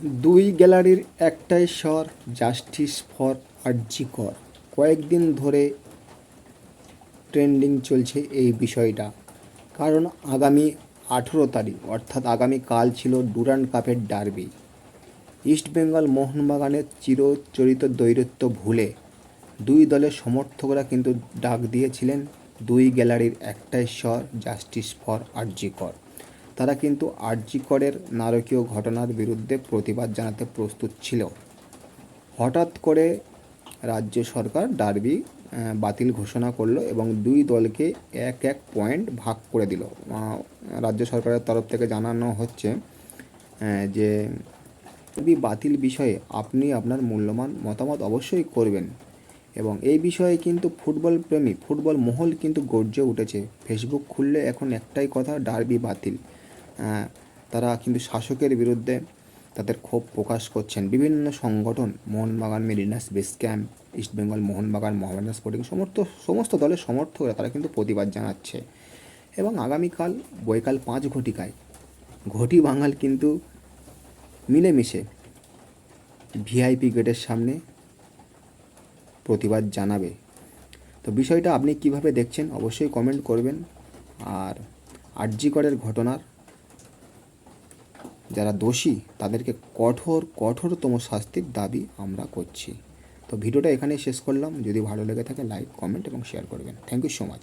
দুই গ্যালারির একটাই স্বর জাস্টিস ফর আরজিকর। কয়েকদিন ধরে ট্রেন্ডিং চলছে এই বিষয়টা। কারণ আগামী আঠেরো তারিখ, অর্থাৎ আগামী কাল ছিল ডুরান্ড কাপের ডার্বি। ইস্টবেঙ্গল মোহনবাগানের চিরচরিত দৈরত্ব ভুলে দুই দলের সমর্থকরা কিন্তু ডাক দিয়েছিলেন দুই গ্যালারির একটাই স্বর জাস্টিস ফর আরজিকর। তারা কিন্তু আরজিকরের নারকীয় ঘটনার বিরুদ্ধে প্রতিবাদ জানাতে প্রস্তুত ছিল। হঠাৎ করে রাজ্য সরকার ডার্বি বাতিল ঘোষণা করল এবং দুই দলকে এক এক পয়েন্ট ভাগ করে দিল। রাজ্য সরকারের তরফ থেকে জানানো হচ্ছে যে ডার্বি বাতিল বিষয়ে আপনি আপনার মূল্যবান মতামত অবশ্যই করবেন এবং এই বিষয়ে কিন্তু ফুটবল প্রেমী, ফুটবল মহল কিন্তু গর্জে উঠেছে। ফেসবুক খুললে এখন একটাই কথা, ডার্বি বাতিল। তারা কিন্তু শাসকের বিরুদ্ধে তাদের ক্ষোভ প্রকাশ করছেন। বিভিন্ন সংগঠন, Mohun Bagan, mariners, base camp East Bengal Mohun Bagan, Mohammedan sporting সমস্ত সমস্ত দলের সমর্থকরা তারা কিন্তু প্রতিবাদ জানাচ্ছে। এবং আগামীকাল, বৈকাল পাঁচ ঘটিকায়, ঘটি বাঙাল কিন্তু মিলেমিশে ভিআইপি গেটের সামনে প্রতিবাদ জানাবে। তো বিষয়টা আপনি কীভাবে দেখছেন, অবশ্যই কমেন্ট করবেন। আর আরজিকরের ঘটনার যারা দোষী, তাদেরকে কঠোর, কঠোরতম শাস্তির দাবি আমরা করছি। তো ভিডিওটা এখানেই শেষ করলাম। যদি ভালো লেগে থাকে লাইক কমেন্ট এবং শেয়ার করবেন। Thank you so much